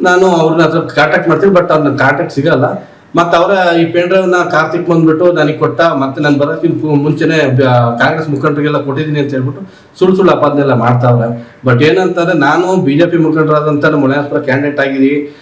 ನಾನು ಅವ್ರನ್ನ ಹತ್ರ ಕಾಂಟ್ಯಾಕ್ಟ್ ಮಾಡ್ತೀನಿ ಬಟ್ ಅವ್ರನ್ನ ಕಾಂಟ್ಯಾಕ್ಟ್ ಸಿಗಲ್ಲ. ಮತ್ತೆ ಅವರ ಈ ಪೆನ್ ಡ್ರೈವ್ನ ಕಾರ್ತಿಕ್ ಬಂದ್ಬಿಟ್ಟು ನನಗೆ ಕೊಟ್ಟ, ಮತ್ತೆ ನಾನು ಬರೋಕ್ಕಿಂತ ಮುಂಚೆನೇ ಬ- ಕಾಂಗ್ರೆಸ್ ಮುಖಂಡರಿಗೆಲ್ಲ ಕೊಟ್ಟಿದ್ದೀನಿ ಅಂತ ಹೇಳ್ಬಿಟ್ಟು ಸುಳ್ಳು ಸುಳ್ಳು ಅಪಾದನೆಲ್ಲ ಮಾಡ್ತಾವ್ರೆ. ಬಟ್ ಏನಂತಂದ್ರೆ ನಾನು ಬಿಜೆಪಿ ಮುಖಂಡರಾದಂಥ ನಮ್ಮ ಮುನಿಯಾಸ್ಪುರ ಕ್ಯಾಂಡಿಡೇಟ್ ಆಗಿದ್ದೀನಿ.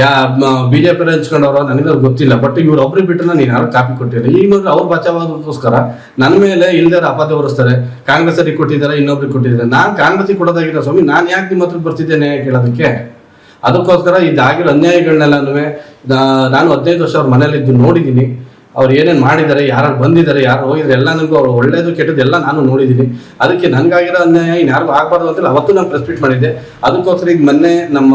ಯಾ ಬಿಜೆಪಿ ಹಂಚ್ಕೊಂಡವ್ರ ನನಗೆ ಗೊತ್ತಿಲ್ಲ. ಬಟ್ ಇವ್ರು ಒಬ್ರಿಗೆ ಬಿಟ್ಟು ನಾನು ಯಾರು ಕಾಪಿ ಕೊಟ್ಟಿಲ್ಲ. ಈಗ ನೋಡ್ರಿ ಅವ್ರು ಬಚಾವಾದಕ್ಕೋಸ್ಕರ ನನ್ನ ಮೇಲೆ ಇಲ್ದಾರ ಅಪಾದ ಹೊರಿಸ್ತಾರೆ. ಕಾಂಗ್ರೆಸ್ ಅವ್ರಿಗೆ ಕೊಟ್ಟಿದ್ದಾರೆ, ಇನ್ನೊಬ್ರಿಗೆ ಕೊಟ್ಟಿದ್ದಾರೆ. ನಾನು ಕಾಂಗ್ರೆಸ್ಸಿಗೆ ಕೊಡೋದಾಗಿಲ್ಲ ಸ್ವಾಮಿ, ನಾನು ಯಾಕೆ ನಿಮ್ಮ ಹತ್ರ ಬರ್ತಿದ್ದೇನೆ ಕೇಳೋದಕ್ಕೆ? ಅದಕ್ಕೋಸ್ಕರ ಇದಾಗಿರೋ ಅನ್ಯಾಯಗಳನ್ನೆಲ್ಲನೂ ನಾನು ಹದಿನೈದು ವರ್ಷ ಅವ್ರ ಮನೇಲಿದ್ದು ನೋಡಿದ್ದೀನಿ. ಅವ್ರು ಏನೇನು ಮಾಡಿದ್ದಾರೆ ಯಾರು ಬಂದಿದ್ದಾರೆ, ಯಾರು ಹೋಗಿದ್ದಾರೆ ಎಲ್ಲ ನನಗೂ ಅವ್ರು ಒಳ್ಳೇದು, ಕೆಟ್ಟದ್ದು ಎಲ್ಲ ನಾನು ನೋಡಿದ್ದೀನಿ. ಅದಕ್ಕೆ ನನಗಾಗಿರೋ ಅನ್ಯಾಯ ಇನ್ಯಾರಿಗೂ ಆಗಬಾರ್ದು ಅಂತೇಳಿ ಅವತ್ತು ನಾನು ಪ್ರೆಸ್ ಮೀಟ್ ಮಾಡಿದ್ದೆ. ಅದಕ್ಕೋಸ್ಕರ ಈಗ ಮೊನ್ನೆ ನಮ್ಮ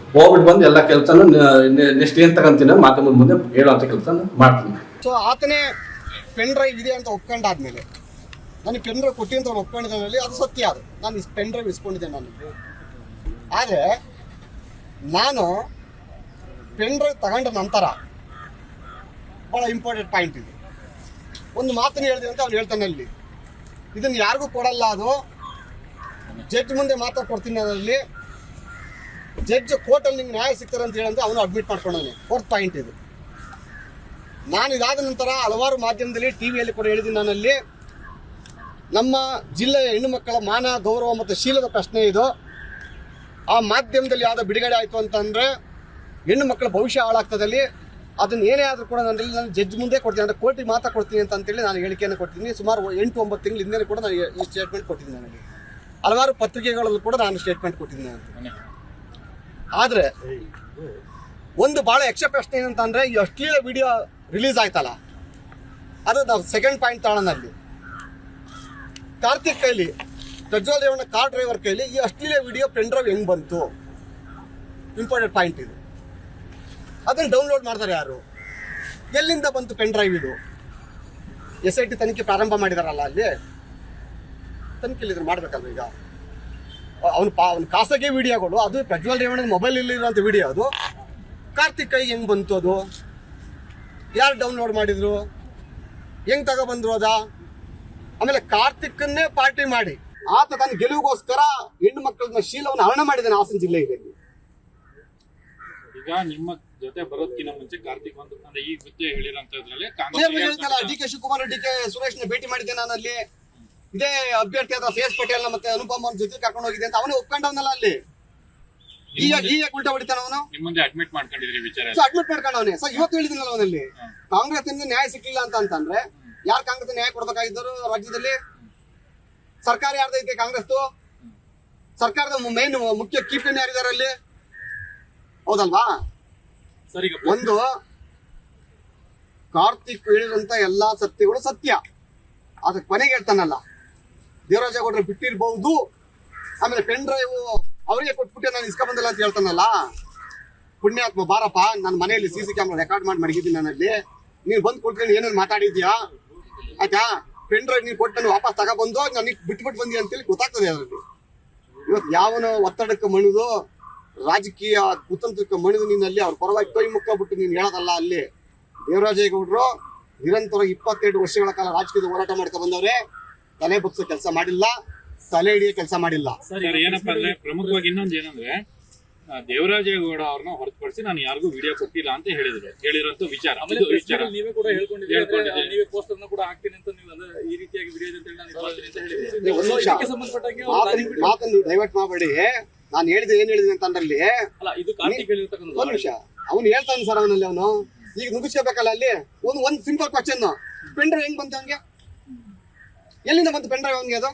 ಹೋಗ್ಬಿಟ್ಟು ಬಂದು ಎಲ್ಲ ಕೆಲಸ ನೆಕ್ಸ್ಟ್ ಏನು ತಗೊಂತೀನಿ ಮಾಧ್ಯಮದ ಮುಂದೆ ಹೇಳೋಂಥ ಕೆಲಸ ಮಾಡ್ತೀನಿ. ಸೊ ಆತನೇ ಪೆನ್ ಡ್ರೈವ್ ಇದೆ ಅಂತ ಒಪ್ಕೊಂಡಾದ್ಮೇಲೆ ನನಗೆ ಪೆನ್ ಡ್ರೈವ್ ಕೊಟ್ಟಿ ಅಂತ ಅವ್ನು ಅದು ಸತ್ಯ ಅದು. ನಾನು ಪೆನ್ ಡ್ರೈವ್ ಇಸ್ಕೊಂಡಿದ್ದೆ ನಾನು. ಆದರೆ, ನಾನು ಪೆನ್ ಡ್ರೈವ್ ತಗೊಂಡ ನಂತರ ಭಾಳ ಇಂಪಾರ್ಟೆಂಟ್ ಪಾಯಿಂಟ್ ಇದೆ. ಒಂದು ಮಾತನ್ನು ಹೇಳಿದೆ ಅಂತ ಅವ್ನು ಹೇಳ್ತಾನೆ ಅಲ್ಲಿ. ಇದನ್ನು ಯಾರಿಗೂ ಕೊಡಲ್ಲ ಅದು. ಜಡ್ಜ್ ಮುಂದೆ ಮಾತ್ರ ಕೊಡ್ತೀನಿ ಅದರಲ್ಲಿ. ಜಡ್ಜ್ ಕೋರ್ಟಲ್ಲಿ ನಿಮ್ಗೆ ನ್ಯಾಯ ಸಿಗ್ತಾರೆ ಅಂತ ಹೇಳಂತ ಅವನು ಅಡ್ಮಿಟ್ ಮಾಡ್ಕೊಂಡವನೆ. ಫೋರ್ತ್ ಪಾಯಿಂಟ್ ಇದು. ನಾನು ಇದಾದ ನಂತರ ಹಲವಾರು ಮಾಧ್ಯಮದಲ್ಲಿ ಟಿ ವಿಯಲ್ಲಿ ಕೂಡ ಹೇಳಿದ್ದೀನಿ ನಾನಲ್ಲಿ. ನಮ್ಮ ಜಿಲ್ಲೆಯ ಹೆಣ್ಣು ಮಕ್ಕಳ ಮಾನ, ಗೌರವ ಮತ್ತು ಶೀಲದ ಪ್ರಶ್ನೆ ಇದು. ಆ ಮಾಧ್ಯಮದಲ್ಲಿ ಯಾವುದೋ ಬಿಡುಗಡೆ ಆಯಿತು ಅಂತಂದರೆ ಹೆಣ್ಣು ಮಕ್ಕಳ ಭವಿಷ್ಯ ಹಾಳಾಗ್ತದಲ್ಲಿ ಅದನ್ನ ಏನೇ ಆದರೂ ಕೂಡ ನನ್ನಲ್ಲಿ ನಾನು ಜಡ್ಜ್ ಮುಂದೆ ಕೊಡ್ತೀನಿ, ಅಂದರೆ ಕೋರ್ಟಿಗೆ ಮಾತ್ರ ಕೊಡ್ತೀನಿ ಅಂತ ಅಂತೇಳಿ ನಾನು ಹೇಳಿಕೆಯನ್ನು ಕೊಡ್ತೀನಿ ಸುಮಾರು ಎಂಟು, ಒಂಬತ್ತು ತಿಂಗಳ ಹಿಂದೆ ಕೂಡ ನಾನು ಈ ಸ್ಟೇಟ್ಮೆಂಟ್ ಕೊಟ್ಟಿದ್ದೀನಿ ನನಗೆ ಹಲವಾರು ಪತ್ರಿಕೆಗಳಲ್ಲೂ ಕೂಡ ನಾನು ಸ್ಟೇಟ್ಮೆಂಟ್ ಕೊಟ್ಟಿದ್ದೀನಿ ನಾನು ಆದರೆ ಒಂದು ಭಾಳ ಯಕ್ಷ ಪ್ರಶ್ನೆ ಏನಂತಂದರೆ ಈ ಅಶ್ಲೀಲ ವಿಡಿಯೋ ರಿಲೀಸ್ ಆಯ್ತಲ್ಲ, ಅದು ನಾವು ಸೆಕೆಂಡ್ ಪಾಯಿಂಟ್ ತಾಳನಲ್ಲಿ ಕಾರ್ತಿಕ್ ಕೈಲಿ, ಪ್ರಜ್ವಲ್ ರೇವಣ್ಣ ಕಾರ್ ಡ್ರೈವರ್ ಕೈಲಿ ಈ ಅಶ್ಲೀಲ ವಿಡಿಯೋ ಪೆನ್ ಡ್ರೈವ್ ಹೆಂಗ್ ಬಂತು? ಇಂಪಾರ್ಟೆಂಟ್ ಪಾಯಿಂಟ್ ಇದು. ಅದನ್ನು ಡೌನ್ಲೋಡ್ ಮಾಡ್ತಾರೆ ಯಾರು? ಎಲ್ಲಿಂದ ಬಂತು ಪೆನ್ ಡ್ರೈವ್ ಇದು? ಎಸ್ ಐ ಟಿ ತನಿಖೆ ಪ್ರಾರಂಭ ಮಾಡಿದಾರಲ್ಲ ಅಲ್ಲಿ? ತನಿಖೆಯಲ್ಲಿ ಇದನ್ನು ಮಾಡ್ಬೇಕಲ್ವ ಈಗ? ಅವನು ಪಾ ಅವ್ನ ಖಾಸಗಿ ವಿಡಿಯೋಗಳು ಅದು ಪ್ರಜ್ವಲ್ ರೇವಣ್ಣನ ಮೊಬೈಲಲ್ಲಿ ಇರುವಂಥ ವಿಡಿಯೋ ಅದು. ಕಾರ್ತಿಕ್ ಕೈಗೆ ಹೆಂಗೆ ಬಂತು ಅದು? ಯಾರು ಡೌನ್ಲೋಡ್ ಮಾಡಿದ್ರು? ಹೆಂಗ್ ತಗೊಬಂದ್ರು ಅದ? ಆಮೇಲೆ ಕಾರ್ತಿಕ್ನ್ನೇ ಪಾರ್ಟಿ ಮಾಡಿ. ಆತ ತನ್ನ ಗೆಲುವಿಗೋಸ್ಕರ ಹೆಣ್ಣು ಮಕ್ಕಳನ್ನ ಶೀಲವನ್ನು ಹರಣ ಮಾಡಿದ್ದಾನೆ ಹಾಸನ ಜಿಲ್ಲೆಯಲ್ಲಿ. ಈಗ ನಿಮ್ಮ ಜೊತೆ ಮುಂಚೆ ಕಾರ್ತಿಕ್ ಒಂದು D K Shivakumar D K ಸುರೇಶ್ನ ಭೇಟಿ ಮಾಡಿದ್ದೆ ನಾನು ಅಲ್ಲಿ ಇದೇ ಅಭ್ಯರ್ಥಿ ಆದ ಸಿ ಪಟೇಲ್ ಮತ್ತೆ ಅನುಪಮ್ ಅವ್ರ ಜೊತೆ ಕರ್ಕೊಂಡು ಹೋಗಿದ್ದೆ ಅಂತ ಅವನೇ ಒಪ್ಕೊಂಡವನಲ್ಲ ಅಲ್ಲಿ? ಈಗ ಈಗ ಉಲ್ಟಾ ಹೊಡಿತಾನ ಅವನು? ಅಡ್ಮಿಟ್ ಮಾಡ್ಕೊಂಡಿದ್ರಿ ವಿಚಾರ. ಸೊ ಅಡ್ಮಿಟ್ ಮಾಡ್ಕೊಂಡವನೇ ಸೊ ಇವತ್ತು ಹೇಳಿದ್ನಲ್ಲ ಅವನಲ್ಲಿ ಕಾಂಗ್ರೆಸ್ ಇಂದ ನ್ಯಾಯ ಸಿಕ್ಕಿಲ್ಲ ಅಂತ ಅಂತಂದ್ರೆ ಯಾರು ಕಾಂಗ್ರೆಸ್ ನ್ಯಾಯ ಕೊಡ್ಬೇಕಾಗಿದ್ದರು ರಾಜ್ಯದಲ್ಲಿ? ಸರ್ಕಾರ ಯಾರ್ದೈತೆ ಕಾಂಗ್ರೆಸ್ ಸರ್ಕಾರದ ಮೇನ್ ಮುಖ್ಯ ಕೀಪ್ಟನ್ ಯಾರಿದ್ದಾರೆ ಅಲ್ಲಿ? ಹೌದಲ್ವಾ? ಸರಿ ಒಂದು ಕಾರ್ತಿಕ್ ಹೇಳಿದಂತ ಎಲ್ಲಾ ಸತ್ಯಗಳು ಸತ್ಯ. ಅದಕ್ಕೆ ಕೊನೆಗೆ ಹೇಳ್ತಾನಲ್ಲ. ದೇವರಾಜೇಗೌಡರು ಬಿಟ್ಟಿರ್ಬಹುದು. ಆಮೇಲೆ ಪೆನ್ ಡ್ರೈವ್ ಅವರಿಗೆ ಕೊಟ್ಬಿಟ್ಟೆ, ನಾನು ಇಸ್ಕ ಬಂದಿಲ್ಲ ಅಂತ ಹೇಳ್ತಾನಲ್ಲ. ಪುಣ್ಯಾತ್ಮ, ಬಾರಪ್ಪ ನನ್ನ ಮನೆಯಲ್ಲಿ ಸಿ ಸಿ ಕ್ಯಾಮ್ರಾ ರೆಕಾರ್ಡ್ ಮಾಡಿ ಮಡಗಿದ್ದೀನಿ ನಾನಲ್ಲಿ. ನೀನು ಬಂದು ಕೊಡ್ತೀನಿ ಏನೇನು ಮಾತಾಡಿದ್ಯಾ? ಆಯ್ತಾ? ಪೆನ್ ಡ್ರೈವ್ ನೀನು ಕೊಟ್ಟು ನಾನು ವಾಪಸ್ ತಗೊಬಂದು ನನಗೆ ಬಿಟ್ಬಿಟ್ಟು ಬಂದಿ ಅಂತೇಳಿ ಗೊತ್ತಾಗ್ತದೆ ಅದರಲ್ಲಿ. ಇವತ್ತು ಯಾವನ ಒತ್ತಡಕ್ಕೆ ಮಣಿದು, ರಾಜಕೀಯ ಕುತಂತ್ರಕ್ಕೆ ಮಣಿದು ನೀನಲ್ಲಿ ಅವ್ರ ಪರವಾಗಿ ಕೈ ಮುಕ್ಕ ಬಿಟ್ಟು ನೀನು ಹೇಳೋದಲ್ಲ ಅಲ್ಲಿ. ದೇವರಾಜೇಗೌಡರು ನಿರಂತರ ಇಪ್ಪತ್ತೆರಡು ವರ್ಷಗಳ ಕಾಲ ರಾಜಕೀಯದ ಹೋರಾಟ ಮಾಡ್ಕೊಂಡು ಬಂದವ್ರೆ. ತಲೆ ಬುಕ್ಸು ಕೆಲಸ ಮಾಡಿಲ್ಲ ತಲೆ ಹಿಡಿಯೋ ಕೆಲಸ ಮಾಡಿಲ್ಲ. ಸರ್ ಏನಪ್ಪಾ ಅಂದ್ರೆ ಪ್ರಮುಖವಾಗಿ ಇನ್ನೊಂದು ಏನಂದ್ರೆ ಆ, ದೇವರಾಜೇಗೌಡ ಅವ್ರನ್ನ ಹೊರತುಪಡಿಸಿ ನಾನು ಯಾರಿಗೂ ವಿಡಿಯೋ ಕೊಟ್ಟಿಲ್ಲ ಅಂತ ಹೇಳಿದ್ರು. ಹೇಳಿರೋಂತ ವಿಚಾರ. ಆಮೇಲೆ ಇದು press ವಿಚಾರ. meet ಅಲ್ಲಿ ನೀವೇ ಕೂಡ ಹೇಳ್ಕೊಂಡಿದ್ದೀರಿ ಹೇಳ್ಕೊಂಡಿದ್ದೀರಿ. ನೀವೇ ಪೋಸ್ಟರ್ ಕೂಡ ಹಾಕ್ತೀನಿ ಅಂತ ನೀವು ಅಂದ್ರೆ ಈ ರೀತಿಯಾಗಿ ವಿಡಿಯೋ ಅಂತ ಹೇಳಿ ನಾನು ಮಾಡ್ತೀನಿ ಅಂತ ಹೇಳಿದ್ದೀರಿ. ನೀವು ಒಂದು ನಿಮಿಷ. ಇದಕ್ಕೆ ಸಂಬಂಧಪಟ್ಟಂಗೆ ಅವ್ರು ಮಾತನ್ನು ಬಿಟ್ಟು- ಮಾತನ್ನು ಡೈವರ್ಟ್ ಮಾಡಬೇಡಿ. ನಾನು ಹೇಳಿದೆ ಏನ್ ಹೇಳಿದೆ ಅಂತ ಅಂದ್ರಲ್ಲಿ ಅಲ್ಲ ಇದು ಕಾರ್ತಿಕ್ ಒಂದ್ ನಿಮಿಷ. ಅವನು ಹೇಳ್ತಾನೆ ಸರ್ ಅವನಲ್ಲಿ ಅವನು. ಈಗ ನುಗ್ಗಿಸ್ಕೋಬೇಕಲ್ಲ ಅಲ್ಲಿ? ಒಂದು ಒಂದು ಸಿಂಪಲ್ ಕ್ವಶನ್ ಪೆಂಡ್ರೈವ್ ಹೆಂಗ್ ಬಂತ ಹಂಗೆ? ಎಲ್ಲಿಂದ ಬಂತು ಪೆಂಡ್ರೈವ್ ಅವನಿಗೆ ಅದು?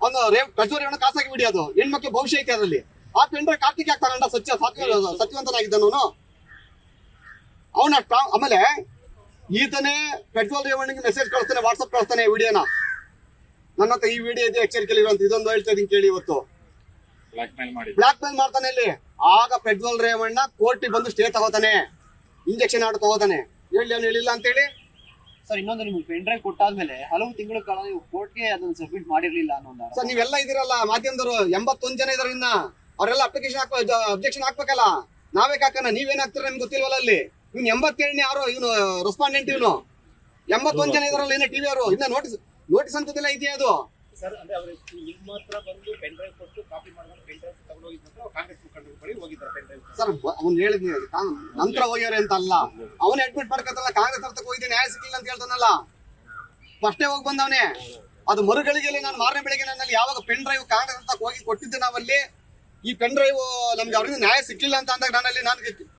ಅವನು ರೇವ್ ಕಚೋರಿ ಅವನು ಬಿಡಿ ಅದು. ಹೆಣ್ಮಕ್ಳು ಭವಿಷ್ಯ ಐತೆ ಅದರಲ್ಲಿ. ಆ ಪೆಂಡ್ರೈವ್ ಕಾರ್ತಿಕ್ ಯಾಕೆ ತಗೊಂಡ ಸತ್ಯ ಸತ್ಯ ಸತ್ಯವಂತನಾಗಿದ್ದಾನ ಅವನು. ಅವನ ಆಮೇಲೆ ಈತನೇ ಪೆಟ್ರೋಲ್ ರೇವಣ್ಣಿಗೆ ಮೆಸೇಜ್ ಕಳಿಸ್ತಾನೆ ವಾಟ್ಸಪ್ ಕಳಿಸ್ತಾನೆ ವಿಡಿಯೋನ. ನನ್ನ ಹತ್ರ ಈ ವಿಡಿಯೋ ಇದೆ ಎಚ್ಚರಿಕೆಲಿ ಅಂತ ಇದೊಂದು ಹೇಳ್ತಾ ಇದೀನಿ ಕೇಳಿ ಇವತ್ತು. ಬ್ಲಾಕ್ ಮೇಲ್ ಮಾಡಿ ಬ್ಲಾಕ್ ಮೇಲ್ ಮಾಡ್ತಾನೆ ಇಲ್ಲಿ. ಆಗ ಪೆಟ್ರೋಲ್ ರೇವಣ್ಣ ಕೋರ್ಟಿಗೆ ಬಂದು ಸ್ಟೇ ತಗೋತಾನೆ. ಇಂಜೆಕ್ಷನ್ ಆಡ್ ತಗೋತಾನೆ. ಹೇಳಿ ಅವ್ನು ಹೇಳಿಲ್ಲ ಅಂತೇಳಿ. ಸರ್ ಇನ್ನೊಂದು ನಿಮ್ಗೆ ಪೆನ್ ಡ್ರೈವ್ ಕೊಟ್ಟಾದ್ಮೇಲೆ ಹಲವು ತಿಂಗಳ ಕಾಲ ನೀವು ಕೋರ್ಟ್ಗೆ ಅದನ್ನ ಸಬ್ಮಿಟ್ ಮಾಡಿರ್ಲಿಲ್ಲ ಅನ್ನೋ ಒಂದು ಆರೋಪ. ಸರ್ ನೀವೆಲ್ಲ ಇದೀರಲ್ಲ ಮಾಧ್ಯಮದವರು ಎಂಬತ್ತೊಂದು ಜನ ಇದಾರೆ ಇನ್ನ ಅವರೆಲ್ಲ ಅಪ್ಲಿಕೇಶನ್ ಹಾಕೋ ಅಬ್ಜೆಕ್ಷನ್ ಹಾಕ್ಬೇಕಲ್ಲ? ನಾವೇ ಹಾಕೋಣ ನೀವೇನ್ ಹಾಕ್ತೀರ ನಿಮ್ಗೆ ಗೊತ್ತಿಲ್ವಲ್ಲ ಅಲ್ಲಿ? ಇವ್ನು ಎಂಬತ್ತೇಳನೇ ಯಾರು ಇವನು ರೆಸ್ಪಾಂಡೆಂಟ್ ಇವನು. ಎಂಬತ್ತೊಂದು ಜನ ಇದಾರಲ್ಲ ಇನ್ನ ಟಿವಿ ಅವರು. ಇನ್ನ ನೋಟಿಸ್ ನೋಟಿಸ್ ಅಂತದೆಲ್ಲ ಇದೆಯಾ ಅದು? ಸರ್ ಅಂದ್ರೆ ಅವರು ನಿಮ್ಮ ಹತ್ರ ಬಂದು ಪೆನ್ ಡ್ರೈವ್ ಕೊಟ್ಟು ಕಾಪಿ ಮಾಡ್ಕೊಂಡು ಪೆನ್ ಡ್ರೈವ್ ಕಾಂಗ್ರೆಸ್ ಮುಖಂಡರು ಬಳಿ ಹೋಗಿದ್ದಾರೆ ಪೆನ್ ಡ್ರೈವ್ ಸರ್ ಅವ್ನು ಹೇಳಿದ್ನಿ ನಂತರ ಹೋಗ್ಯಾರೆ ಅಂತ ಅಲ್ಲ. ಅವನೇ ಅಡ್ಮಿಟ್ ಮಾಡ್ಕೊತಾರಲ್ಲ ಕಾಂಗ್ರೆಸ್ ನ್ಯಾಯ ಸಿಕ್ಕಿಲ್ಲ ಅಂತ ಹೇಳ್ತಾನಲ್ಲ? ಫಸ್ಟೇ ಹೋಗಿ ಬಂದವನೇ. ಅದು ಮರುಗಳಿಗೆ ನಾನು ಮಾರನೇ ಬೆಳಿಗ್ಗೆ ನನ್ನಲ್ಲಿ ಯಾವಾಗ ಪೆನ್ ಡ್ರೈವ್ ಕಾಂಗ್ರೆಸ್ ಅಂತ ಹೋಗಿ ಕೊಟ್ಟಿದ್ದೆ ನಾವಲ್ಲಿ, ಈ ಪೆನ್ ಡ್ರೈವ್ ನಮ್ಗೆ ಅವರಿಂದ ನ್ಯಾಯ ಸಿಕ್ಕಿಲ್ಲ ಅಂತ ಅಂದಾಗ ನಾನಲ್ಲಿ ನಾನು